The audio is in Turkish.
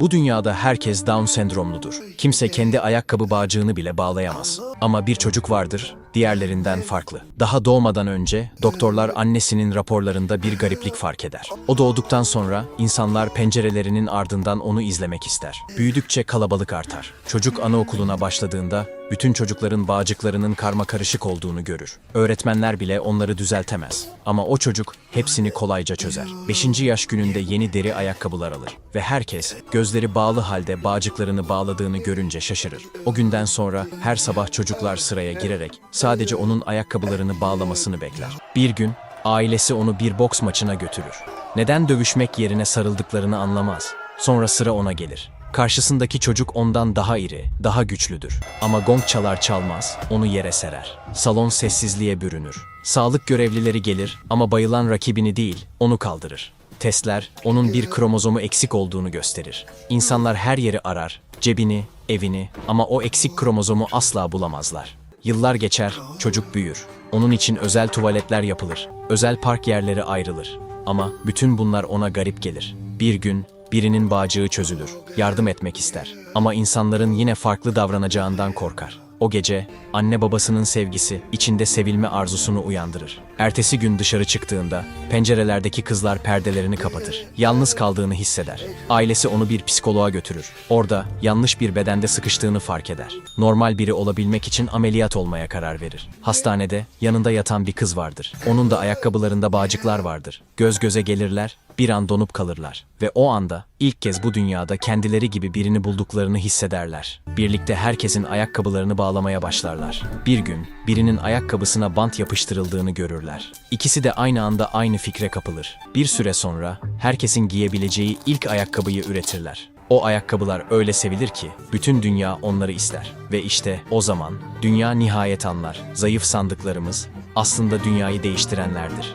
Bu dünyada herkes Down sendromludur. Kimse kendi ayakkabı bağcığını bile bağlayamaz. Ama bir çocuk vardır, diğerlerinden farklı. Daha doğmadan önce doktorlar annesinin raporlarında bir gariplik fark eder. O doğduktan sonra insanlar pencerelerinin ardından onu izlemek ister. Büyüdükçe kalabalık artar. Çocuk anaokuluna başladığında bütün çocukların bağcıklarının karma karışık olduğunu görür. Öğretmenler bile onları düzeltemez. Ama o çocuk hepsini kolayca çözer. 5. yaş gününde yeni deri ayakkabılar alır ve herkes gözleri bağlı halde bağcıklarını bağladığını görünce şaşırır. O günden sonra her sabah çocuklar sıraya girerek sadece onun ayakkabılarını bağlamasını bekler. Bir gün ailesi onu bir boks maçına götürür. Neden dövüşmek yerine sarıldıklarını anlamaz. Sonra sıra ona gelir. Karşısındaki çocuk ondan daha iri, daha güçlüdür. Ama gong çalar çalmaz, onu yere serer. Salon sessizliğe bürünür. Sağlık görevlileri gelir ama bayılan rakibini değil, onu kaldırır. Testler, onun bir kromozomu eksik olduğunu gösterir. İnsanlar her yeri arar, cebini, evini ama o eksik kromozomu asla bulamazlar. Yıllar geçer, çocuk büyür. Onun için özel tuvaletler yapılır, özel park yerleri ayrılır. Ama bütün bunlar ona garip gelir. Bir gün birinin bağcığı çözülür, yardım etmek ister. Ama insanların yine farklı davranacağından korkar. O gece anne babasının sevgisi içinde sevilme arzusunu uyandırır. Ertesi gün dışarı çıktığında pencerelerdeki kızlar perdelerini kapatır. Yalnız kaldığını hisseder. Ailesi onu bir psikoloğa götürür. Orada yanlış bir bedende sıkıştığını fark eder. Normal biri olabilmek için ameliyat olmaya karar verir. Hastanede yanında yatan bir kız vardır. Onun da ayakkabılarında bağcıklar vardır. Göz göze gelirler, bir an donup kalırlar ve o anda ilk kez bu dünyada kendileri gibi birini bulduklarını hissederler. Birlikte herkesin ayakkabılarını bağlamaya başlarlar. Bir gün birinin ayakkabısına bant yapıştırıldığını görürler. İkisi de aynı anda aynı fikre kapılır. Bir süre sonra herkesin giyebileceği ilk ayakkabıyı üretirler. O ayakkabılar öyle sevilir ki bütün dünya onları ister. Ve işte o zaman dünya nihayet anlar. Zayıf sandıklarımız aslında dünyayı değiştirenlerdir.